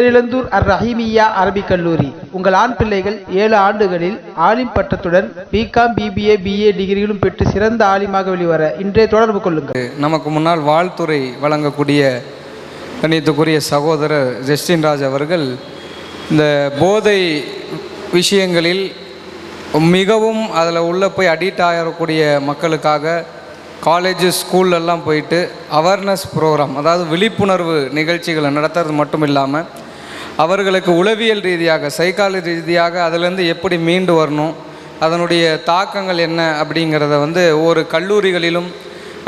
பேரிழந்தூர் அர் ரஹீமியா அரபிக் கல்லூரி. உங்கள் ஆண் பிள்ளைகள் ஏழு ஆண்டுகளில் ஆலிம் பட்டத்துடன் பிகாம் பிபிஏ பிஏ டிகிரிகளும் பெற்று சிறந்த ஆலிமாக வெளிவர இன்றைய தொடர்பு கொள்ளுங்கள். நமக்கு முன்னால் வாழ்த்துறை வழங்கக்கூடிய கணித்துக்குரிய சகோதரர் ஜஸ்டின் ராஜ் அவர்கள் இந்த போதை விஷயங்களில் மிகவும் அதில் உள்ளே போய் அடிக்ட் ஆகக்கூடிய மக்களுக்காக காலேஜ் ஸ்கூல்லெல்லாம் போயிட்டு அவேர்னஸ் ப்ரோக்ராம் அதாவது விழிப்புணர்வு நிகழ்ச்சிகளை நடத்துறது மட்டும் இல்லாமல் அவர்களுக்கு உளவியல் ரீதியாக சைக்காலஜி ரீதியாக அதிலேருந்து எப்படி மீண்டு வரணும் அதனுடைய தாக்கங்கள் என்ன அப்படிங்கிறத வந்து ஒவ்வொரு கல்லூரிகளிலும்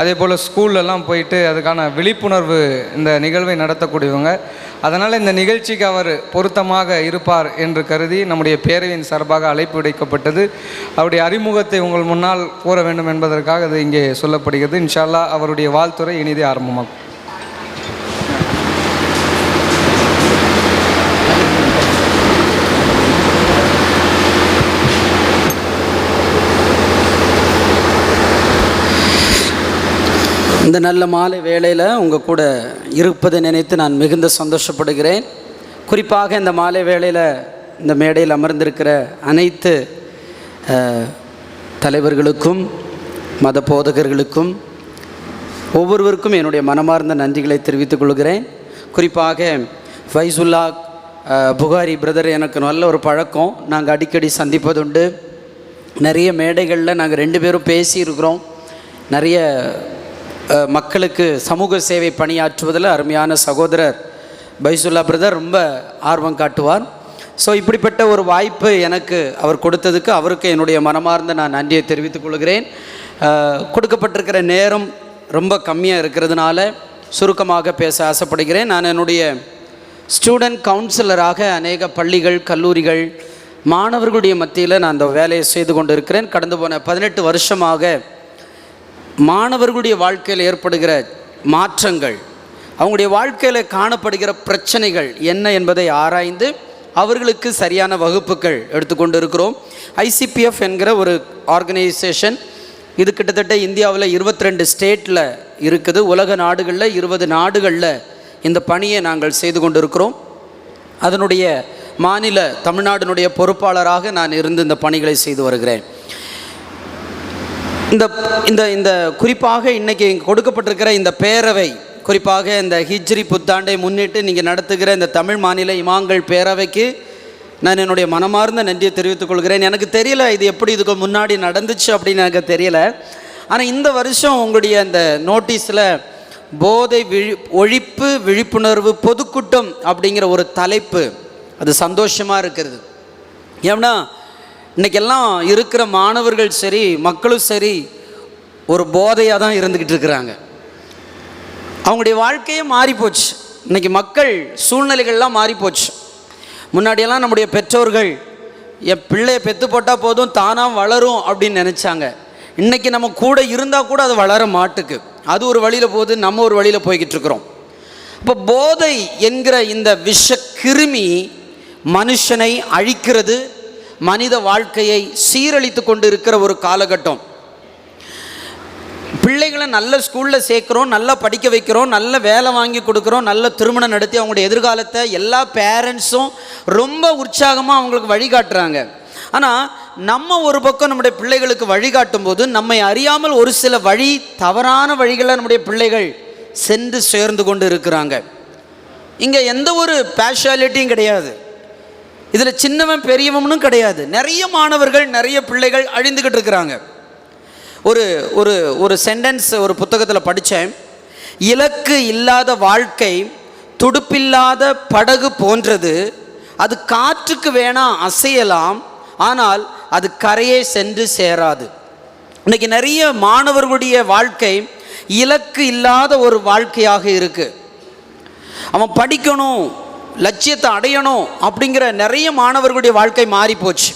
அதே போல் ஸ்கூல்லலாம் போயிட்டு அதுக்கான விழிப்புணர்வு இந்த நிகழ்வை நடத்தக்கூடியவங்க. அதனால் இந்த நிகழ்ச்சிக்கு அவர் பொருத்தமாக இருப்பார் என்று கருதி நம்முடைய பேரவையின் சார்பாக அழைப்பு விடைக்கப்பட்டது. அவருடைய அறிமுகத்தை உங்கள் முன்னால் கூற வேண்டும் என்பதற்காக அது இங்கே சொல்லப்படுகிறது. இன்ஷா அல்லாஹ் அவருடைய வாழ்த்துறை இனிதே ஆரம்பமாகும். இந்த நல்ல மாலை வேளையில் உங்கள் கூட இருப்பதை நினைத்து நான் மிகுந்த சந்தோஷப்படுகிறேன். குறிப்பாக இந்த மாலை வேளையில் இந்த மேடையில் அமர்ந்திருக்கிற அனைத்து தலைவர்களுக்கும் மத போதகர்களுக்கும் ஒவ்வொருவருக்கும் என்னுடைய மனமார்ந்த நன்றிகளை தெரிவித்துக் கொள்கிறேன். குறிப்பாக ஃபைசுல்லா புகாரி பிரதர் எனக்கு நல்ல ஒரு பழக்கம். நாங்கள் அடிக்கடி சந்திப்பதுண்டு. நிறைய மேடைகளில் நாங்கள் ரெண்டு பேரும் பேசியிருக்கிறோம். நிறைய மக்களுக்கு சமூக சேவை பணியாற்றுவதில் அருமையான சகோதரர் பைசுல்லா பிரதர் ரொம்ப ஆர்வம் காட்டுவார். ஸோ இப்படிப்பட்ட ஒரு வாய்ப்பு எனக்கு அவர் கொடுத்ததுக்கு அவருக்கு என்னுடைய மனமார்ந்த நான் நன்றியை தெரிவித்துக் கொள்கிறேன். கொடுக்கப்பட்டிருக்கிற நேரம் ரொம்ப கம்மியாக இருக்கிறதுனால சுருக்கமாக பேச ஆசைப்படுகிறேன். நான் என்னுடைய ஸ்டூடெண்ட் கவுன்சிலராக அநேக பள்ளிகள் கல்லூரிகள் மாணவர்களுடைய மத்தியில் நான் அந்த வேலையை செய்து கொண்டு இருக்கிறேன் கடந்து போன பதினெட்டு வருஷமாக மாணவர்களுடைய வாழ்க்கையில் ஏற்படுகிற மாற்றங்கள் அவங்களுடைய வாழ்க்கையில் காணப்படுகிற பிரச்சனைகள் என்ன என்பதை ஆராய்ந்து அவர்களுக்கு சரியான வகுப்புகள் எடுத்துக்கொண்டு இருக்கிறோம் ஐசிபிஎஃப் என்கிற ஒரு ஆர்கனைசேஷன் இது கிட்டத்தட்ட இந்தியாவில் 22 ரெண்டு ஸ்டேட்டில் இருக்குது. உலக நாடுகளில் இருபது நாடுகளில் இந்த பணியை நாங்கள் செய்து கொண்டு இருக்கிறோம் அதனுடைய மாநில தமிழ்நாடினுடைய பொறுப்பாளராக நான் இருந்து இந்த பணிகளை செய்து வருகிறேன். இந்த இந்த இந்த குறிப்பாக இன்றைக்கி கொடுக்கப்பட்டிருக்கிற இந்த பேரவை குறிப்பாக இந்த ஹிஜ்ரி புத்தாண்டை முன்னிட்டு நீங்கள் நடத்துகிற இந்த தமிழ் மாநில இமாங்கள் பேரவைக்கு நான் என்னுடைய மனமார்ந்த நன்றியை தெரிவித்துக் கொள்கிறேன். எனக்கு தெரியல இது எப்படி இதுக்கு முன்னாடி நடந்துச்சு அப்படின்னு எனக்கு தெரியல. ஆனால் இந்த வருஷம் உங்களுடைய அந்த நோட்டீஸில் போதை விழி ஒழிப்பு விழிப்புணர்வு பொதுக்கூட்டம் அப்படிங்கிற ஒரு தலைப்பு அது சந்தோஷமாக இருக்கிறது. ஏன்னா இன்றைக்கெல்லாம் இருக்கிற மாணவர்கள் சரி மக்களும் சரி ஒரு போதையாக தான் இருந்துக்கிட்டு இருக்கிறாங்க. அவங்களுடைய வாழ்க்கையே மாறிப்போச்சு. இன்றைக்கி மக்கள் சூழ்நிலைகள்லாம் மாறிப்போச்சு. முன்னாடியெல்லாம் நம்முடைய பெற்றோர்கள் என் பிள்ளையை பெத்து போட்டால் போதும் தானாக வளரும் அப்படின்னு நினச்சாங்க. இன்றைக்கி நம்ம கூட இருந்தால் கூட அது வளர மாட்டுக்கு. அது ஒரு வழியில் போகுது நம்ம ஒரு வழியில் போய்கிட்டு இருக்கிறோம். இப்போ போதை என்கிற இந்த விஷ கிருமி மனுஷனை அழிக்கிறது மனித வாழ்க்கையை சீரழித்து கொண்டு இருக்கிற ஒரு காலகட்டம். பிள்ளைகளை நல்ல ஸ்கூலில் சேர்க்குறோம் நல்லா படிக்க வைக்கிறோம் நல்ல வேலை வாங்கி கொடுக்குறோம் நல்ல திருமணம் நடத்தி அவங்களுடைய எதிர்காலத்தை எல்லா பேரண்ட்ஸும் ரொம்ப உற்சாகமாக அவங்களுக்கு வழிகாட்டுறாங்க. ஆனால் நம்ம ஒரு பக்கம் நம்முடைய பிள்ளைகளுக்கு வழிகாட்டும் போது நம்மை அறியாமல் ஒரு சில வழி தவறான வழிகளில் நம்முடைய பிள்ளைகள் சென்று சேர்ந்து கொண்டு இருக்கிறாங்க. இங்கே எந்த ஒரு பேஷாலிட்டியும் கிடையாது. இதில் சின்னவன் பெரியவனும் கிடையாது. நிறைய மாணவர்கள் நிறைய பிள்ளைகள் அழிந்துக்கிட்டு இருக்கிறாங்க. ஒரு ஒரு ஒரு சென்டென்ஸ் ஒரு புத்தகத்தில் படித்தேன். இலக்கு இல்லாத வாழ்க்கை துடுப்பில்லாத படகு போன்றது. அது காற்றுக்கு வேணால் அசையலாம் ஆனால் அது கரையே சென்று சேராது. இன்னைக்கு நிறைய மாணவர்களுடைய வாழ்க்கை இலக்கு இல்லாத ஒரு வாழ்க்கையாக இருக்குது அவன் படிக்கணும் லட்சியத்தை அடையணும் அப்படிங்கிற நிறைய மாணவர்களுடைய வாழ்க்கை மாறி போச்சு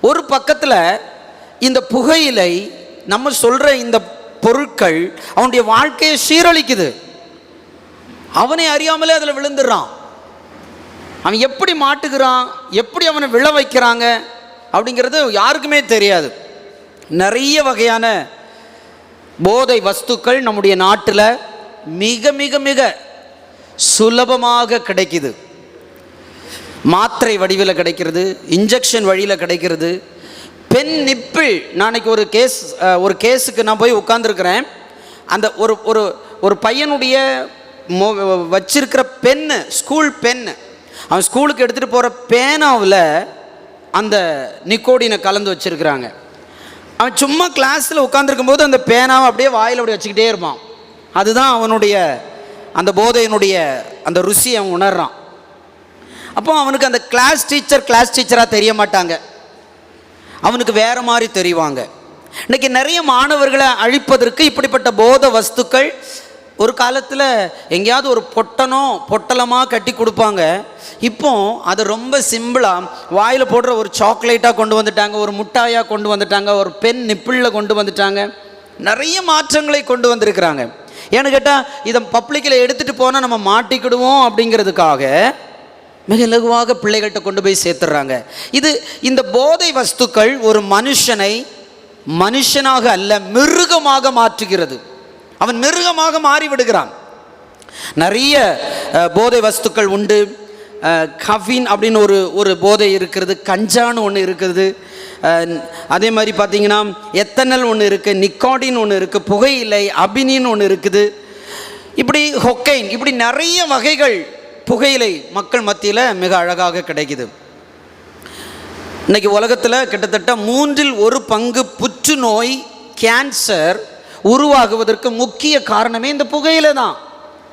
ஒரு பக்கத்தில் இந்த புகையிலை நம்ம சொல்கிற இந்த பொருட்கள் அவனுடைய வாழ்க்கையை சீரழிக்குது. அவனை அறியாமலே அதில் விழுந்துடுறான். அவன் எப்படி மாட்டுகிறான் எப்படி அவனை விழ வைக்கிறாங்க அப்படிங்கிறது யாருக்குமே தெரியாது. நிறைய வகையான போதை வஸ்துக்கள் நம்முடைய நாட்டில் மிக மிக மிக சுலபமாக கிடைக்குது. மாத்திரை வடிவில் கிடைக்கிறது இன்ஜெக்ஷன் வழியில் கிடைக்கிறது. பெண் நிப்பிள் நாளைக்கு ஒரு கேஸ் ஒரு கேஸுக்கு நான் போய் உட்காந்துருக்கிறேன் அந்த ஒரு ஒரு ஒரு பையனுடைய மோ வச்சிருக்கிற பெண்ணு ஸ்கூல் பெண்ணு அவன் ஸ்கூலுக்கு எடுத்துகிட்டு போகிற பேனாவில் அந்த நிக்கோடினை கலந்து வச்சிருக்கிறாங்க. அவன் சும்மா கிளாஸில் உட்காந்துருக்கும் போது அந்த பேனாவை அப்படியே வாயில் அப்படியே வச்சுக்கிட்டே இருப்பான். அதுதான் அவனுடைய அந்த போதையினுடைய அந்த ருசி அவன் உணர்றான். அப்போ அவனுக்கு அந்த கிளாஸ் டீச்சர் கிளாஸ் டீச்சராக தெரிய மாட்டாங்க. அவனுக்கு வேறு மாதிரி தெரிவாங்க. இன்னைக்கு நிறைய மாணவர்களை அழிப்பதற்கு இப்படிப்பட்ட போத வஸ்துக்கள் ஒரு காலத்தில் எங்கேயாவது ஒரு பொட்டனோ பொட்டலமாக கட்டி கொடுப்பாங்க. இப்போ அதை ரொம்ப சிம்பிளாக வாயில் போடுற ஒரு சாக்லேட்டாக கொண்டு வந்துட்டாங்க ஒரு முட்டாயாக கொண்டு வந்துட்டாங்க ஒரு பெண் நிப்பிளில் கொண்டு வந்துட்டாங்க. நிறைய மாற்றங்களை கொண்டு வந்திருக்கிறாங்க. ஏன்னு கேட்டால் இதை பப்ளிக்கில் எடுத்துகிட்டு போனால் நம்ம மாட்டிக்கிடுவோம் அப்படிங்கிறதுக்காக மிக இலகுவாக பிள்ளைகள்கிட்ட கொண்டு போய் சேர்த்துடுறாங்க இது இந்த போதை வஸ்துக்கள் ஒரு மனுஷனை மனுஷனாக அல்ல மிருகமாக மாற்றுகிறது. அவன் மிருகமாக மாறி விடுகிறான் நிறைய போதை வஸ்துக்கள் உண்டு. கஃபின் அப்படின்னு ஒரு ஒரு போதை இருக்கிறது கஞ்சான்னு ஒன்று இருக்குது அதே மாதிரி பார்த்தீங்கன்னா எத்தனல் ஒன்று இருக்குது நிக்காடின் ஒன்று இருக்குது புகையிலை அபினின்னு ஒன்று இருக்குது. இப்படி ஹொக்கைன் இப்படி நிறைய வகைகள் புகையிலை மக்கள் மத்தியில் மிக அழகாக கிடைக்குது. இன்னைக்கு உலகத்தில் கிட்டத்தட்ட மூன்றில் ஒரு பங்கு புற்றுநோய் கேன்சர் உருவாகுவதற்கு முக்கிய காரணமே இந்த புகையிலை தான்.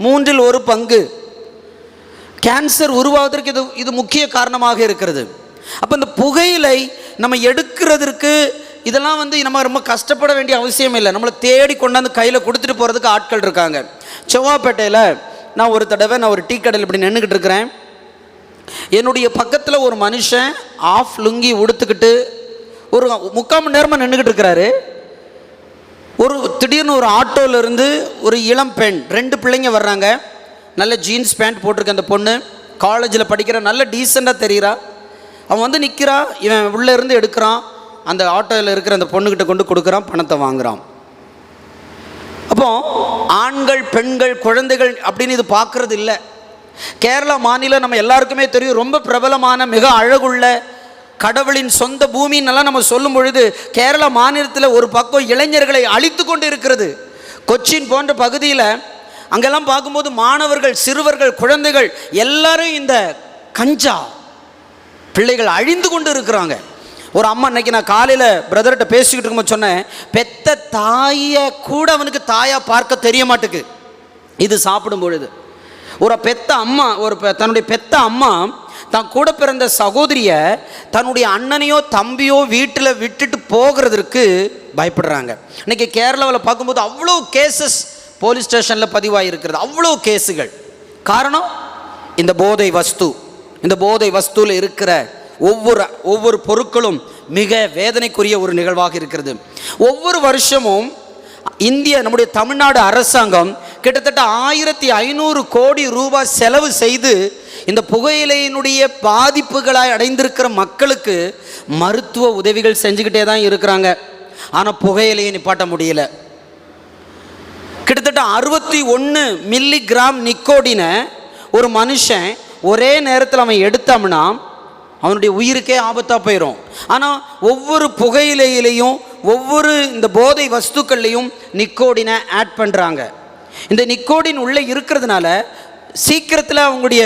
மூன்றில் ஒரு பங்கு. கேன்சர் உருவாவதற்கு இது இது முக்கிய காரணமாக இருக்கிறது. அப்போ இந்த புகையிலை நம்ம எடுக்கிறதுக்கு இதெல்லாம் வந்து நம்ம ரொம்ப கஷ்டப்பட வேண்டிய அவசியம் இல்லை. நம்மளை தேடி கொண்டாந்து கையில் கொடுத்துட்டு போகிறதுக்கு ஆட்கள் இருக்காங்க. செவ்வாப்பேட்டையில் நான் ஒரு தடவை நான் ஒரு டீ கடையில் இப்படி நின்றுக்கிட்டு இருக்கிறேன். என்னுடைய பக்கத்தில் ஒரு மனுஷன் ஆஃப் லுங்கி உடுத்துக்கிட்டு ஒரு முக்கால் மணி நேரமாக நின்றுக்கிட்டு இருக்கிறாரு. ஒரு திடீர்னு ஒரு ஆட்டோவிலேருந்து ஒரு இளம் பெண் ரெண்டு பிள்ளைங்க வர்றாங்க. நல்ல ஜீன்ஸ் பேண்ட் போட்டிருக்க அந்த பொண்ணு. காலேஜில் படிக்கிற நல்ல டீசெண்டாக தெரிகிறா அவன் வந்து நிற்கிறான் இவன் உள்ளேருந்து எடுக்கிறான் அந்த ஆட்டோவில் இருக்கிற அந்த பொண்ணுக்கிட்ட கொண்டு கொடுக்குறான் பணத்தை வாங்குகிறான் அப்போ ஆண்கள் பெண்கள் குழந்தைகள் அப்படின்னு இது பார்க்குறது இல்லை கேரளா மாநிலம் நம்ம எல்லாருக்குமே தெரியும் ரொம்ப பிரபலமான மிக அழகுள்ள கடவுளின் சொந்த பூமின்னெல்லாம் நம்ம சொல்லும் பொழுது கேரளா மாநிலத்தில் ஒரு பக்கம் இளைஞர்களை அழித்து கொண்டு இருக்கிறது. கொச்சின் போன்ற பகுதியில் அங்கெல்லாம் பார்க்கும்போது மாணவர்கள் சிறுவர்கள் குழந்தைகள் எல்லாரும் இந்த கஞ்சா பிள்ளைகள் அழிந்து கொண்டு இருக்கிறாங்க. ஒரு அம்மா இன்னைக்கு நான் காலையில் பிரதர்கிட்ட பேசிக்கிட்டு இருக்கும்போது சொன்னேன் பெத்த தாயை கூட அவனுக்கு தாயாக பார்க்க தெரிய மாட்டுக்கு. இது சாப்பிடும் பொழுது. ஒரு பெத்த அம்மா ஒரு பெ- தன்னுடைய பெத்த அம்மா தான் கூட பிறந்த சகோதரியை தன்னுடைய அண்ணனையோ தம்பியோ வீட்டில் விட்டுட்டு போகிறதுக்கு பயப்படுறாங்க. இன்னைக்கு கேரளாவில் பார்க்கும்போது அவ்வளோ கேசஸ் போலீஸ் ஸ்டேஷனில் பதிவாகிருக்கிறது அவ்வளோ கேஸுகள் காரணம்? இந்த போதை வஸ்து. இந்த போதை வஸ்துவில் இருக்கிற ஒவ்வொரு ஒவ்வொரு பொருட்களும் மிக வேதனைக்குரிய ஒரு நிகழ்வாக இருக்கிறது. ஒவ்வொரு வருஷமும் இந்திய நம்முடைய தமிழ்நாடு அரசாங்கம் கிட்டத்தட்ட ஆயிரத்தி ஐநூறு கோடி ரூபாய் செலவு செய்து இந்த புகையிலையினுடைய பாதிப்புகளாய் அடைந்திருக்கிற மக்களுக்கு மருத்துவ உதவிகள் செஞ்சுக்கிட்டே தான் இருக்கிறாங்க. ஆனால் புகையிலையை நிப்பாட்ட முடியல. கிட்டத்தட்ட அறுபத்தி ஒன்று மில்லி கிராம் நிக்கோடினை ஒரு மனுஷன் ஒரே நேரத்தில் அவன் எடுத்தோம்னா அவனுடைய உயிருக்கே ஆபத்தாக போயிடும் ஆனால் ஒவ்வொரு புகையிலையிலையும் ஒவ்வொரு இந்த போதை வஸ்துக்கள்லையும் நிக்கோடினை ஆட் பண்ணுறாங்க இந்த நிக்கோடின் உள்ளே இருக்கிறதுனால சீக்கிரத்தில் அவங்களுடைய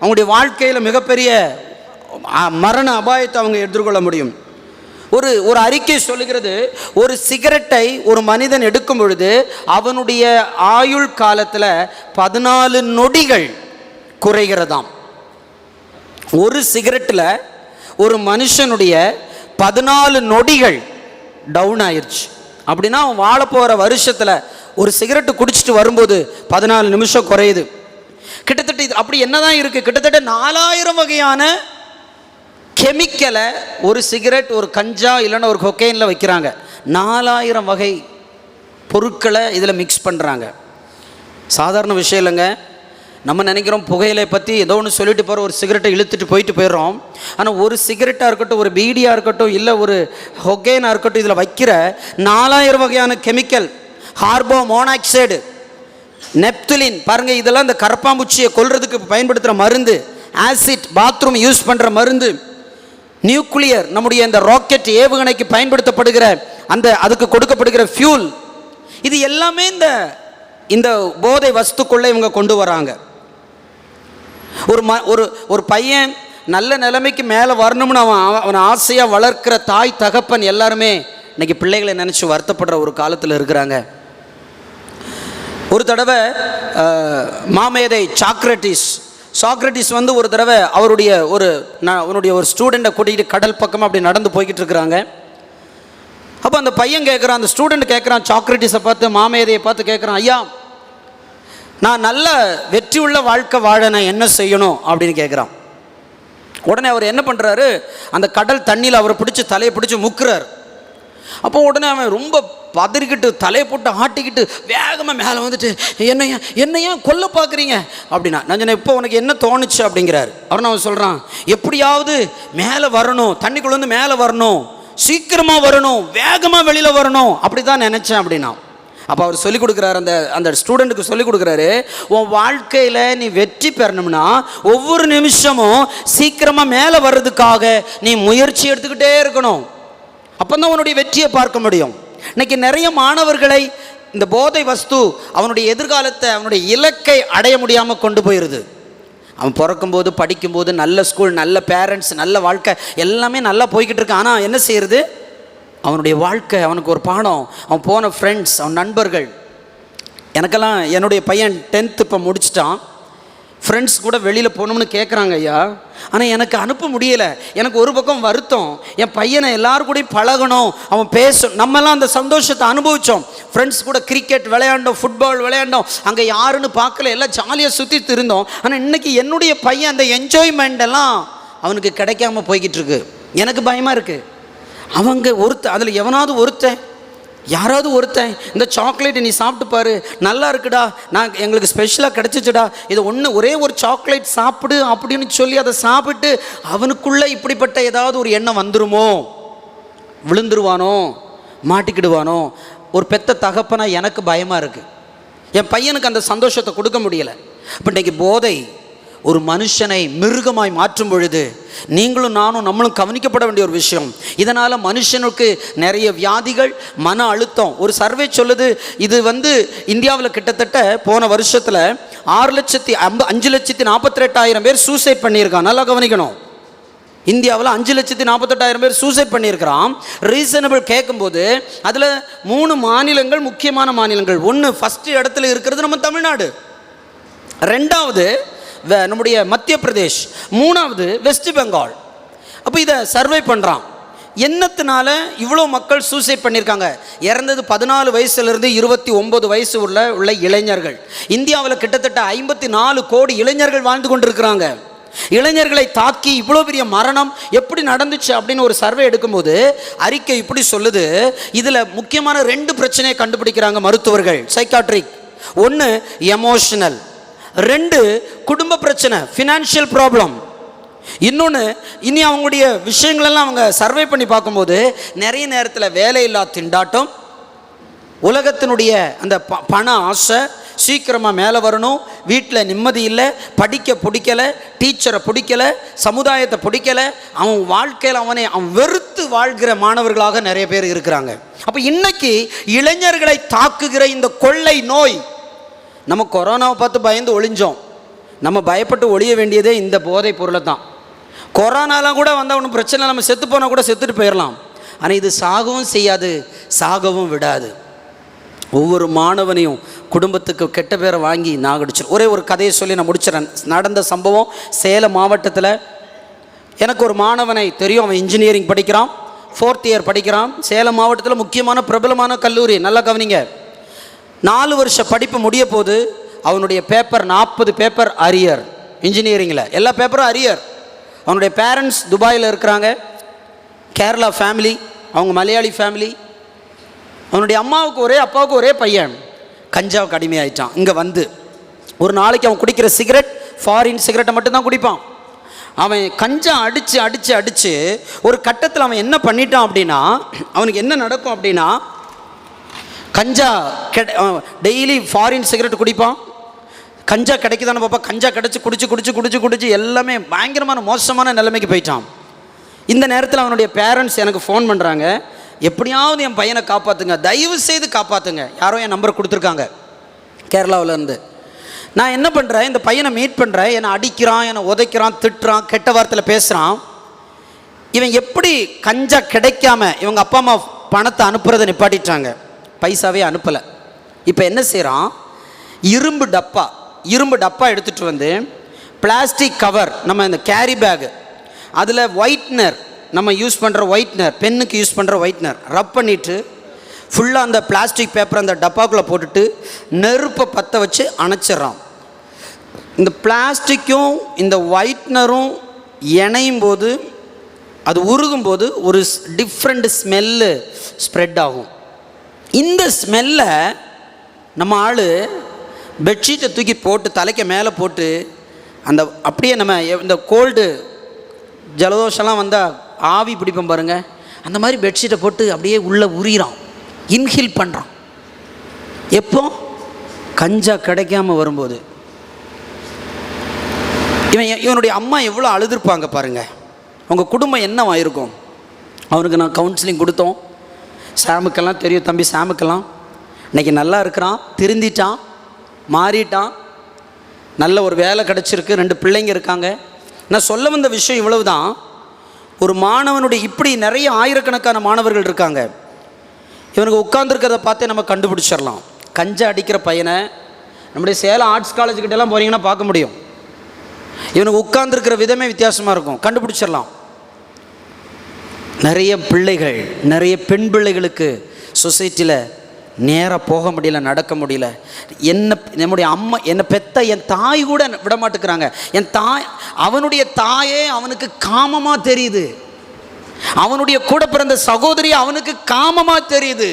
அவங்களுடைய வாழ்க்கையில் மிகப்பெரிய மரண அபாயத்தை அவங்க எதிர்கொள்ள முடியும். ஒரு ஒரு அறிக்கை சொல்லுகிறது ஒரு சிகரெட்டை ஒரு மனிதன் எடுக்கும் பொழுது அவனுடைய ஆயுள் காலத்தில் பதினாலு நொடிகள் குறைகிறதாம். ஒரு சிகரெட்டில் ஒரு மனுஷனுடைய பதினாலு நொடிகள் டவுன் ஆயிடுச்சு அப்படின்னா அவன் வாழ போகிற வருஷத்தில் ஒரு சிகரெட்டு குடிச்சிட்டு வரும்போது பதினாலு நிமிஷம் குறையுது. கிட்டத்தட்ட இது அப்படி என்ன தான் இருக்குது கிட்டத்தட்ட நாலாயிரம் வகையான கெமிக்கலை ஒரு சிகரெட் ஒரு கஞ்சா இல்லைன்னா ஒரு கொக்கைனில் வைக்கிறாங்க. நாலாயிரம் வகை பொருட்களை இதில் மிக்ஸ் பண்ணுறாங்க சாதாரண விஷயம் இல்லைங்க. நம்ம நினைக்கிறோம் புகையிலை பற்றி ஏதோ ஒன்று சொல்லிட்டு போகிற ஒரு சிகரெட்டை இழுத்துட்டு போயிட்டு போயிடுறோம். ஆனால் ஒரு சிகரெட்டாக இருக்கட்டும் ஒரு பீடியாக இருக்கட்டும் இல்லை ஒரு ஹொகேனாக இருக்கட்டும் இதில் வைக்கிற நாலாயிரம் வகையான கெமிக்கல் ஹார்போ மோனாக்சைடு நெப்துலின் பாருங்கள் இதெல்லாம் இந்த கரப்பாம்பூச்சியை கொல்றதுக்கு பயன்படுத்துகிற மருந்து ஆசிட் பாத்ரூம் யூஸ் பண்ணுற மருந்து நியூக்ளியர் நம்முடைய இந்த ராக்கெட் ஏவுகணைக்கு பயன்படுத்தப்படுகிற அந்த அதுக்கு கொடுக்கப்படுகிற ஃபியூல். இது எல்லாமே இந்த இந்த போதை வஸ்துக்குள்ளே இவங்க கொண்டு வராங்க. ஒரு ம ஒரு ஒரு பையன் நல்ல நிலைமைக்கு மேலே வரணும்னு அவன் அவன் ஆசையாக வளர்க்கிற தாய் தகப்பன் எல்லாருமே இன்னைக்கு பிள்ளைகளை நினச்சி வருத்தப்படுற ஒரு காலத்தில் இருக்கிறாங்க. ஒரு தடவை மாமேதை சாக்ரட்டிஸ் சாக்ரட்டிஸ் வந்து ஒரு தடவை அவருடைய ஒரு நான் அவனுடைய ஒரு ஸ்டூடெண்ட்டை கூட்டிகிட்டு கடல் பக்கமாக அப்படி நடந்து போய்கிட்டு இருக்கிறாங்க. அப்போ அந்த பையன் கேட்குறான் அந்த ஸ்டூடெண்ட் கேட்குறான் சாக்ரட்டிஸை பார்த்து மாமேதையை பார்த்து கேட்குறான் ஐயா நான் நல்ல வெற்றி உள்ள வாழ்க்கை வாழ நான் என்ன செய்யணும் அப்படின்னு கேட்குறான் உடனே அவர் என்ன பண்ணுறாரு அந்த கடல் தண்ணியில் அவரை பிடிச்சி தலையை பிடிச்சி முக்குறார். அப்போ உடனே அவன் ரொம்ப பதறிக்கிட்டு தலையை போட்டு ஆட்டிக்கிட்டு வேகமாக மேலே வந்துட்டு என்னையா என்னையா கொல்ல பார்க்குறீங்க அப்படின்னா நான் இப்போ உனக்கு என்ன தோணுச்சு? அப்படிங்கிறாரு. அவர் அவன் சொல்கிறான் எப்படியாவது மேலே வரணும் தண்ணிக்குள்ள வந்து மேலே வரணும் சீக்கிரமாக வரணும் வேகமாக வெளியில் வரணும். அப்படி தான் நினச்சேன் அப்படின்னா. அப்போ அவர் சொல்லிக் கொடுக்குறாரு அந்த அந்த ஸ்டூடெண்ட்டுக்கு சொல்லிக் கொடுக்குறாரு உன் வாழ்க்கையில் நீ வெற்றி பெறணும்னா ஒவ்வொரு நிமிஷமும் சீக்கிரமாக மேலே வர்றதுக்காக நீ முயற்சி எடுத்துக்கிட்டே இருக்கணும். அப்போ தான் உன்னுடைய வெற்றியை பார்க்க முடியும். இன்னைக்கு நிறைய மாணவர்களை இந்த போதை வஸ்து அவனுடைய எதிர்காலத்தை அவனுடைய இலக்கை அடைய முடியாமல் கொண்டு போயிடுது அவன் பிறக்கும்போது படிக்கும்போது நல்ல ஸ்கூல் நல்ல பேரண்ட்ஸ் நல்ல வாழ்க்கை எல்லாமே நல்லா போய்கிட்டு இருக்கு. ஆனால் என்ன செய்யறது? அவனுடைய வாழ்க்கை அவனுக்கு ஒரு பாடம். அவன் போன ஃப்ரெண்ட்ஸ் அவன் நண்பர்கள். எனக்கெல்லாம் என்னுடைய பையன் டென்த்து இப்போ முடிச்சிட்டான். ஃப்ரெண்ட்ஸ் கூட வெளியில் போகணும்னு கேட்குறாங்க ஐயா. ஆனால் எனக்கு அனுப்ப முடியலை. எனக்கு ஒரு பக்கம் வருத்தம். என் பையனை எல்லாரும் கூடயும் பழகணும். அவன் பேசணும் நம்மலாம் அந்த சந்தோஷத்தை அனுபவித்தோம் ஃப்ரெண்ட்ஸ் கூட கிரிக்கெட் விளையாண்டோம் ஃபுட்பால் விளையாண்டோம். அங்கே யாருன்னு பார்க்கல. எல்லாம் ஜாலியாக சுற்றிட்டு இருந்தோம். ஆனால் இன்னைக்கு என்னுடைய பையன் அந்த என்ஜாய்மெண்ட் எல்லாம் அவனுக்கு கிடைக்காம போய்கிட்டு இருக்கு. எனக்கு பயமாக இருக்குது அவங்க ஒருத்த அதில் எவனாவது ஒருத்தன் யாராவது ஒருத்தன் இந்த சாக்லேட்டை நீ சாப்பிட்டு பாரு நல்லா இருக்குடா நான் எங்களுக்கு ஸ்பெஷலாக கிடச்சிச்சுடா இது ஒன்று ஒரே ஒரு சாக்லேட் சாப்பிடு அப்படின்னு சொல்லி அதை சாப்பிட்டு அவனுக்குள்ளே இப்படிப்பட்ட ஏதாவது ஒரு எண்ணம் வந்துருமோ? விழுந்துருவானோ? மாட்டிக்கிடுவானோ? ஒரு பெத்த தகப்பனா எனக்கு பயமாக இருக்குது என் பையனுக்கு அந்த சந்தோஷத்தை கொடுக்க முடியலை. இப்போ இன்றைக்கி போதை ஒரு மனுஷனை மிருகமாய் மாற்றும் பொழுது நீங்களும் நானும் நம்மளும் கவனிக்கப்பட வேண்டிய ஒரு விஷயம். இதனால் மனுஷனுக்கு நிறைய வியாதிகள் மன அழுத்தம். ஒரு சர்வே சொல்லுது இது வந்து இந்தியாவில் கிட்டத்தட்ட போன வருஷத்தில் ஆறு லட்சத்தி ஐம்ப அஞ்சு லட்சத்தி நாற்பத்தி ரெட்டாயிரம் பேர் சூசைட் பண்ணியிருக்கான் நல்லா கவனிக்கணும். இந்தியாவில் அஞ்சு லட்சத்தி நாற்பத்தெட்டாயிரம் பேர் சூசைட் பண்ணியிருக்கிறான். ரீசனபிள் கேட்கும்போது அதில் மூணு மாநிலங்கள் முக்கியமான மாநிலங்கள். ஒன்று ஃபஸ்ட்டு இடத்துல இருக்கிறது நம்ம தமிழ்நாடு. ரெண்டாவது நம்முடைய மத்திய பிரதேஷ் மூணாவது வெஸ்ட் பெங்கால். அப்போ இதை சர்வே பண்ணுறான் என்னத்தினால இவ்வளோ மக்கள் சூசைட் பண்ணியிருக்காங்க இறந்தது பதினாலு வயசுலேருந்து இருபத்தி ஒம்பது வயசு உள்ள உள்ள இளைஞர்கள். இந்தியாவில் கிட்டத்தட்ட ஐம்பத்தி நாலு கோடி இளைஞர்கள் வாழ்ந்து கொண்டிருக்கிறாங்க. இளைஞர்களை தாக்கி இவ்வளோ பெரிய மரணம் எப்படி நடந்துச்சு அப்படின்னு ஒரு சர்வே எடுக்கும்போது அறிக்கை இப்படி சொல்லுது. இதில் முக்கியமான ரெண்டு பிரச்சனையை கண்டுபிடிக்கிறாங்க மருத்துவர்கள் சைக்காட்ரிக் ஒன்று எமோஷனல் ரெண்டு குடும்ப பிரச்சனை ஃபினான்ஷியல் ப்ராப்ளம் இன்னொன்று இனி அவங்களுடைய விஷயங்களெல்லாம் அவங்க சர்வே பண்ணி பார்க்கும்போது நிறைய நேரத்தில் வேலையில்லா திண்டாட்டம் உலகத்தினுடைய அந்த ப பண ஆசை சீக்கிரமாக மேலே வரணும் வீட்டில் நிம்மதி இல்லை படிக்க பிடிக்கல டீச்சரை பிடிக்கல சமுதாயத்தை பிடிக்கல அவன் வாழ்க்கையில் அவனை அவன் வெறுத்து வாழ்கிற மாணவர்களாக நிறைய பேர் இருக்கிறாங்க. அப்போ இன்னைக்கு இளைஞர்களை தாக்குகிற இந்த கொள்ளை நோய் நம்ம கொரோனாவை பார்த்து பயந்து ஒளிஞ்சோம். நம்ம பயப்பட்டு ஒழிய வேண்டியதே இந்த போதை பொருளை தான் கொரோனாலாம் கூட வந்தால் ஒன்றும் பிரச்சனை இல்லை, நம்ம செத்து போனால் கூட செத்துட்டு போயிடலாம் ஆனால் இது சாகவும் செய்யாது சாகவும் விடாது. ஒவ்வொரு மாணவனையும் குடும்பத்துக்கு கெட்ட பேரை வாங்கி நாகடிச்சிடும் ஒரே ஒரு கதையை சொல்லி நான் முடிச்சிடறேன் நடந்த சம்பவம் சேலம் மாவட்டத்தில் எனக்கு ஒரு மாணவனை தெரியும். அவன் இன்ஜினியரிங் படிக்கிறான். ஃபோர்த் இயர் படிக்கிறான். சேலம் மாவட்டத்தில் முக்கியமான பிரபலமான கல்லூரி. நல்லா கவனிங்க. நாலு வருஷ படிப்பு முடிய போது அவனுடைய பேப்பர் நாற்பது பேப்பர் அரியர் இன்ஜினியரிங்கில் எல்லா பேப்பரும் அரியர் அவனுடைய பேரண்ட்ஸ் துபாயில் இருக்கிறாங்க. கேரளா ஃபேமிலி அவங்க மலையாளி ஃபேமிலி அவனுடைய அம்மாவுக்கு ஒரே அப்பாவுக்கு ஒரே பையன். கஞ்சாவுக்கு அடிமையாயிட்டான். இங்கே வந்து. ஒரு நாளைக்கு அவன் குடிக்கிற சிகரெட் ஃபாரின் சிகரெட்டை மட்டும்தான் குடிப்பான். அவன் கஞ்சா அடித்து அடித்து அடித்து ஒரு கட்டத்தில் அவன் என்ன பண்ணிட்டான் அப்படின்னா அவனுக்கு என்ன நடக்கும் அப்படின்னா கஞ்சா கெட டெய்லி ஃபாரின் சிகரெட் குடிப்பான். கஞ்சா கிடைக்குதானே பாப்பா கஞ்சா கிடச்சி குடிச்சு குடிச்சு குடிச்சு குடிச்சு எல்லாமே பயங்கரமான மோசமான நிலைமைக்கு போயிட்டான். இந்த நேரத்தில் அவனுடைய பேரண்ட்ஸ் எனக்கு ஃபோன் பண்ணுறாங்க எப்படியாவது என் பையனை காப்பாற்றுங்க தயவு செய்து காப்பாற்றுங்க யாரோ என் நம்பர் கொடுத்துருக்காங்க. கேரளாவிலேருந்து நான் என்ன பண்ணுறேன் இந்த பையனை மீட் பண்ணுறேன் என்னை அடிக்கிறான் என்னை உதைக்கிறான் திட்டுறான் கெட்ட வார்த்தையில் பேசுகிறான் இவன் எப்படி கஞ்சா கிடைக்காம இவங்க அப்பா அம்மா பணத்தை அனுப்புறதை நிப்பாட்டிட்டாங்க. பைசாவே அனுப்பலை. இப்போ என்ன செய்கிறான் இரும்பு டப்பா இரும்பு டப்பா எடுத்துகிட்டு வந்து பிளாஸ்டிக் கவர் நம்ம இந்த கேரி பேகு அதில் ஒயிட்னர் நம்ம யூஸ் பண்ணுற ஒயிட்னர் பென்னுக்கு யூஸ் பண்ணுற ஒயிட்னர் ரப் பண்ணிவிட்டு ஃபுல்லாக அந்த பிளாஸ்டிக் பேப்பர் அந்த டப்பாக்குள்ளே போட்டுட்டு நெருப்பை பற்ற வச்சு அணைச்சிட்றான் இந்த பிளாஸ்டிக்கும் இந்த ஒயிட்னரும் இணையும் போது அது உருகும் போது ஒரு டிஃப்ரெண்ட் ஸ்மெல்லு ஸ்ப்ரெட் ஆகும். இந்த ஸ்மெல்லை நம்ம ஆள் பெட்ஷீட்டை தூக்கி போட்டு தலைக்கு மேலே போட்டு அந்த அப்படியே நம்ம இந்த கோல்டு ஜலதோஷம்லாம் வந்தால் ஆவி பிடிப்போம் பாருங்கள் அந்த மாதிரி பெட்ஷீட்டை போட்டு அப்படியே உள்ளே உரிகிறான் இன்ஹில் பண்ணுறான் எப்போ? கஞ்சா கிடைக்காம வரும்போது. இவன் இவனுடைய அம்மா எவ்வளோ அழுதுருப்பாங்க பாருங்க. உங்கள் குடும்பம் என்னவாயிருக்கும் அவனுக்கு நான் கவுன்சிலிங் கொடுத்தோம். சாமுக்கெல்லாம் தெரியும் தம்பி சாமுக்கெல்லாம். இன்னைக்கு நல்லா இருக்கிறான் திருந்திட்டான் மாறிட்டான். நல்ல ஒரு வேலை கிடச்சிருக்கு ரெண்டு பிள்ளைங்க இருக்காங்க. நான் சொல்ல வந்த விஷயம் இவ்வளவு தான் ஒரு மாணவனுடைய இப்படி நிறைய ஆயிரக்கணக்கான மாணவர்கள் இருக்காங்க. இவனுக்கு உட்காந்துருக்கிறத பார்த்தே நம்ம கண்டுபிடிச்சிடலாம். கஞ்சா அடிக்கிற பையனை நம்முடைய சேலம் ஆர்ட்ஸ் காலேஜ் கிட்டலாம் போகிறீங்கன்னா பார்க்க முடியும். இவனுக்கு உட்காந்துருக்கிற விதமே வித்தியாசமாக இருக்கும். கண்டுபிடிச்சிடலாம். நிறைய பிள்ளைகள் நிறைய பெண் பிள்ளைகளுக்கு சொசைட்டியில் நேராக போக முடியல நடக்க முடியல. என்ன நம்முடைய அம்மா என்னை பெத்த என் தாய் கூட விட மாட்டேங்கிறாங்க என் தாய் அவனுடைய தாயே அவனுக்கு காமமாக தெரியுது. அவனுடைய கூட பிறந்த சகோதரி அவனுக்கு காமமாக தெரியுது.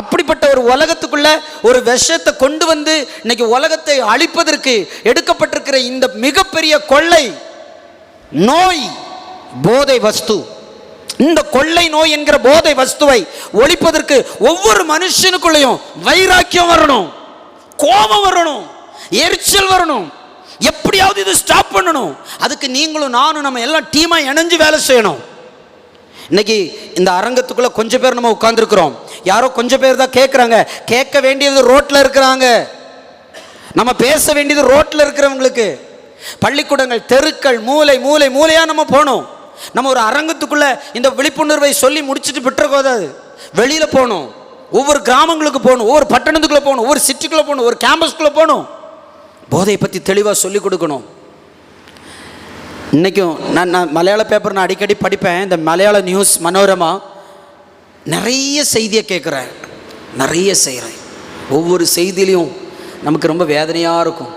அப்படிப்பட்ட ஒரு உலகத்துக்குள்ள ஒரு விஷத்தை கொண்டு வந்து இன்னைக்கு உலகத்தை அழிப்பதற்கு எடுக்கப்பட்டிருக்கிற இந்த மிகப்பெரிய கொள்ளை நோய் போதை வஸ்து. இந்த கொள்ளை நோய் என்கிற போதை வஸ்துவை ஒழிப்பதற்கு ஒவ்வொரு மனுஷனுக்குள்ளேயும் வைராக்கியம் வரணும் கோபம் வரணும் எரிச்சல் வரணும். எப்படியாவது இது ஸ்டாப் பண்ணணும். அதுக்கு நீங்களும் நானும் நம்ம எல்லாம் டீமாக இணைஞ்சு வேலை செய்யணும். இன்னைக்கு இந்த அரங்கத்துக்குள்ள கொஞ்சம் பேர் நம்ம உட்காந்துருக்குறோம் யாரோ கொஞ்சம் பேர் தான் கேட்குறாங்க கேட்க வேண்டியது ரோட்டில் இருக்கிறாங்க. நம்ம பேச வேண்டியது ரோட்டில் இருக்கிறவங்களுக்கு. பள்ளிக்கூடங்கள் தெருக்கள் மூலை மூலை மூளையாக நம்ம போகணும். நம்ம ஒரு அரங்கத்துக்குள்ளே இந்த விழிப்புணர்வை சொல்லி முடிச்சுட்டு விட்டுறக்கூடாது வெளியில் போகணும். ஒவ்வொரு கிராமங்களுக்கு போகணும். ஒவ்வொரு பட்டணத்துக்குள்ளே போகணும். ஒவ்வொரு சிட்டிக்குள்ளே போகணும். ஒரு கேம்பஸ்க்குள்ளே போகணும். போதையை பற்றி தெளிவாக சொல்லி கொடுக்கணும். இன்றைக்கும் நான் நான் மலையாள பேப்பர் நான் அடிக்கடி படிப்பேன். இந்த மலையாள நியூஸ் மனோரமா நிறைய செய்தியை கேட்குறேன். நிறைய செய்கிறேன் ஒவ்வொரு செய்தியிலையும் நமக்கு ரொம்ப வேதனையாக இருக்கும்.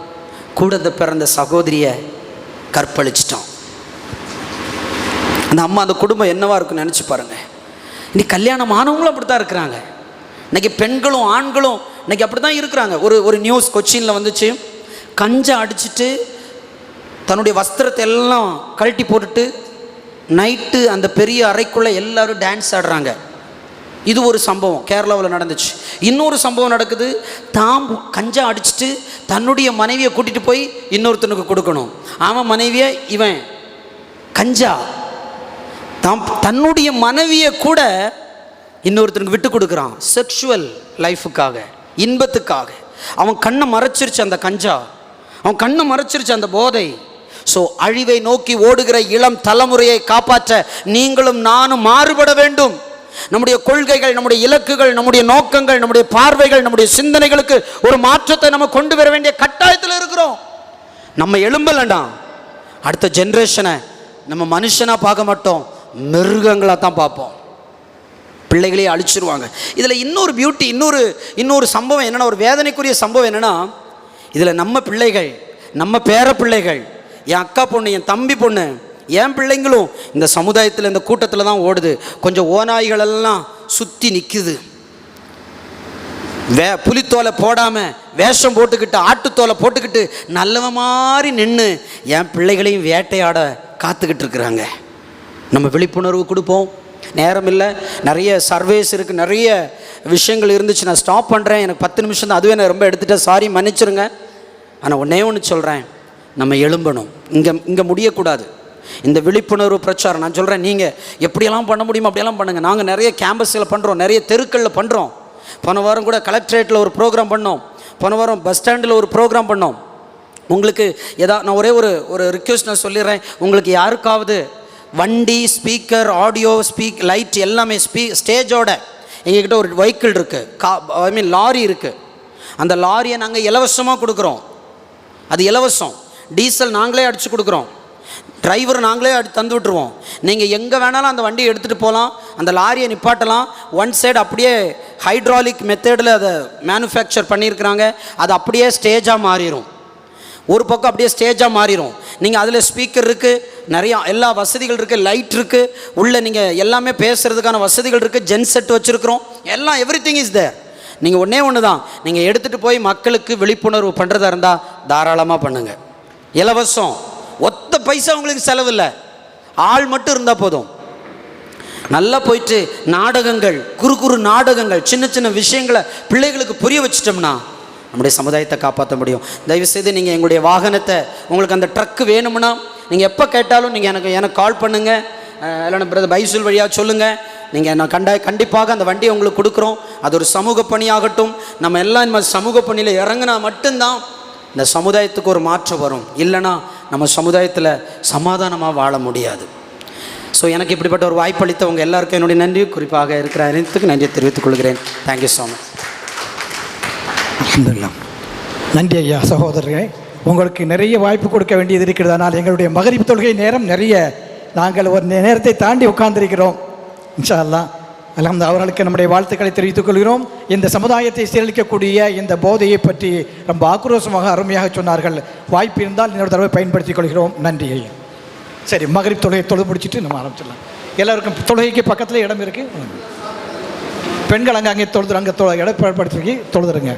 கூட இந்த பிறந்த சகோதரியை கற்பழிச்சிட்டோம் அந்த அம்மா அந்த குடும்பம் என்னவா இருக்குன்னு நினச்சி பாருங்க. இன்னைக்கு கல்யாணம் ஆனவங்களும் அப்படி தான் இருக்கிறாங்க. இன்னைக்கு பெண்களும் ஆண்களும் இன்னைக்கு அப்படி தான் இருக்கிறாங்க. ஒரு ஒரு நியூஸ் கொச்சினில் வந்துச்சு. கஞ்சா அடிச்சுட்டு தன்னுடைய வஸ்திரத்தை எல்லாம் கழட்டி போட்டுட்டு நைட்டு அந்த பெரிய அறைக்குள்ளே எல்லாரும் டான்ஸ் ஆடுறாங்க. இது ஒரு சம்பவம். கேரளாவில் நடந்துச்சு. இன்னொரு சம்பவம் நடக்குது. தாம் கஞ்சா அடிச்சிட்டு தன்னுடைய மனைவியை கூட்டிகிட்டு போய் இன்னொருத்தனுக்கு கொடுக்கணும். அவன் மனைவியை இவன் கஞ்சா. தாம் தன்னுடைய மனைவியை கூட இன்னொருத்தனுக்கு விட்டு கொடுக்குறான். செக்ஷுவல் லைஃபுக்காக இன்பத்துக்காக. அவன் கண்ணை மறைச்சிருச்சு அந்த கஞ்சா. அவன் கண்ணை மறைச்சிருச்சு அந்த போதை. ஸோ அழிவை நோக்கி ஓடுகிற இளம் தலைமுறையை காப்பாற்ற நீங்களும் நானும் மாறுபட வேண்டும். நம்முடைய கொள்கைகள் நம்முடைய இலக்குகள் நம்முடைய நோக்கங்கள் நம்முடைய பார்வைகள் நம்முடைய சிந்தனைகளுக்கு ஒரு மாற்றத்தை நம்ம கொண்டு வர வேண்டிய கட்டாயத்தில் இருக்கிறோம். நம்ம எழும்பலண்டா அடுத்த ஜென்ரேஷனை நம்ம மனுஷனாக பார்க்க மாட்டோம். மிருகங்களாக தான் பார்ப்போம். பிள்ளைகளே அழிச்சிருவாங்க. இதில் இன்னொரு பியூட்டி இன்னொரு இன்னொரு சம்பவம் என்னென்னா ஒரு வேதனைக்குரிய சம்பவம் என்னென்னா இதில் நம்ம பிள்ளைகள் நம்ம பேர பிள்ளைகள் என் அக்கா பொண்ணு என் தம்பி பொண்ணு என் பிள்ளைங்களும் இந்த சமுதாயத்தில் இந்த கூட்டத்தில் தான் ஓடுது. கொஞ்சம் ஓநாய்கள் எல்லாம் சுற்றி நிற்குது வே புலித்தோலை போடாமல் வேஷம் போட்டுக்கிட்டு ஆட்டுத்தோலை போட்டுக்கிட்டு நல்லவன் மாதிரி நின்று என் பிள்ளைகளையும் வேட்டையாட காத்துக்கிட்டு இருக்கிறாங்க. நம்ம விழிப்புணர்வு கொடுப்போம். நேரம் இல்லை. நிறைய சர்வேஸ் இருக்குது நிறைய விஷயங்கள் இருந்துச்சு. நான் ஸ்டாப் பண்ணுறேன் எனக்கு பத்து நிமிஷம் தான். அதுவே நான் ரொம்ப எடுத்துகிட்டேன் சாரி மன்னிச்சிருங்க. ஆனால் ஒன்றே ஒன்று சொல்கிறேன் நம்ம எழும்பணும். இங்கே இங்கே முடியக்கூடாது. இந்த விழிப்புணர்வு பிரச்சாரம். நான் சொல்கிறேன் நீங்கள் எப்படியெல்லாம் பண்ண முடியுமோ அப்படியெல்லாம் பண்ணுங்கள் நாங்கள் நிறைய கேம்பஸில் பண்ணுறோம் நிறைய தெருக்களில் பண்ணுறோம் போன வாரம் கூட கலெக்டரேட்டில் ஒரு ப்ரோக்ராம் பண்ணோம். போன வாரம் பஸ் ஸ்டாண்டில் ஒரு ப்ரோக்ராம் பண்ணோம். உங்களுக்கு எதா நான் ஒரே ஒரு ஒரு ரிக்வெஸ்ட் நான் சொல்லிடுறேன். உங்களுக்கு யாருக்காவது வண்டி ஸ்பீக்கர் ஆடியோ ஸ்பீக் லைட் எல்லாமே ஸ்பீ ஸ்டேஜோட எங்ககிட்ட ஒரு வெஹிக்கிள் இருக்குது கா ஐ மீன் லாரி இருக்குது அந்த லாரியை நாங்கள் இலவசமாக கொடுக்குறோம். அது இலவசம். டீசல் நாங்களே அடித்து கொடுக்குறோம். டிரைவர் நாங்களே அடி தந்து விட்டுருவோம். நீங்கள் எங்கே வேணாலும் அந்த வண்டியை எடுத்துகிட்டு போகலாம் அந்த லாரியை நிப்பாட்டலாம். ஒன் சைடு அப்படியே ஹைட்ராலிக் மெத்தடில் அதை மேனுஃபேக்சர் பண்ணியிருக்கிறாங்க. அது அப்படியே ஸ்டேஜாக மாறிடும் ஒரு பக்கம் அப்படியே ஸ்டேஜாக மாறிடும் நீங்கள் அதில் ஸ்பீக்கர் இருக்குது நிறையா எல்லா வசதிகள் இருக்குது லைட் இருக்குது உள்ளே நீங்கள் எல்லாமே பேசுகிறதுக்கான வசதிகள் இருக்குது ஜென் செட் வச்சுருக்குறோம். எல்லாம் எவ்ரி திங் இஸ் தேர் நீங்கள் ஒன்றே ஒன்று தான் நீங்கள் எடுத்துகிட்டு போய் மக்களுக்கு விழிப்புணர்வு பண்ணுறதா இருந்தால் தாராளமாக பண்ணுங்கள் இலவசம். ஒத்த பைசா உங்களுக்கு செலவில்லை ஆள் மட்டும் இருந்தால் போதும். நல்லா போயிட்டு நாடகங்கள் குறு குறு நாடகங்கள் சின்ன சின்ன விஷயங்களை பிள்ளைகளுக்கு புரிய வச்சிட்டோம்னா நம்முடைய சமுதாயத்தை காப்பாற்ற முடியும். தயவுசெய்து நீங்கள் எங்களுடைய வாகனத்தை உங்களுக்கு அந்த ட்ரக்கு வேணும்னா நீங்கள் எப்போ கேட்டாலும் நீங்கள் எனக்கு எனக்கு கால் பண்ணுங்கள் இல்லைன்னா பிரதர் பைசூல் வழியாக சொல்லுங்கள் நீங்கள் நான் கண்டா கண்டிப்பாக அந்த வண்டியை உங்களுக்கு கொடுக்குறோம். அது ஒரு சமூக பணியாகட்டும். நம்ம எல்லாம் இந்த சமூக பணியில் இறங்கினா மட்டும்தான் இந்த சமுதாயத்துக்கு ஒரு மாற்றம் வரும். இல்லைன்னா நம்ம சமுதாயத்தில் சமாதானமாக வாழ முடியாது. ஸோ எனக்கு இப்படிப்பட்ட ஒரு வாய்ப்பு அளித்தவங்க எல்லாருக்கும் என்னுடைய நன்றி. குறிப்பாக இருக்கிற அனைத்துக்கு நன்றியை தெரிவித்துக் கொள்கிறேன். தேங்க்யூ ஸோ மச் நன்றி ஐயா சகோதரர்களே. உங்களுக்கு நிறைய வாய்ப்பு கொடுக்க வேண்டியது இருக்கிறது. ஆனால் எங்களுடைய மகரிப் தொழுகை நேரம் நிறைய. நாங்கள் ஒரு நேரத்தை தாண்டி உட்கார்ந்திருக்கிறோம். இன்ஷா அல்லாஹ் அல்ஹம்து அவர்களுக்கு நம்முடைய வாழ்த்துக்களை தெரிவித்துக் கொள்கிறோம். இந்த சமுதாயத்தை சீரழிக்கக்கூடிய இந்த போதையை பற்றி ரொம்ப ஆக்ரோஷமாக அருமையாக சொன்னார்கள். வாய்ப்பு இருந்தால் இன்னொரு தடவை பயன்படுத்திக் கொள்கிறோம். நன்றி ஐயா. சரி மகரிப் தொழுகை தொழுது முடிச்சிட்டு நம்ம ஆரம்பிச்சிடலாம். எல்லாருக்கும் தொழுகைக்கு பக்கத்தில் இடம் இருக்குது பெண்கள் அங்கே அங்கே தொழுது அங்கே தொழு இடப்படுத்தி தொழுதுருங்க.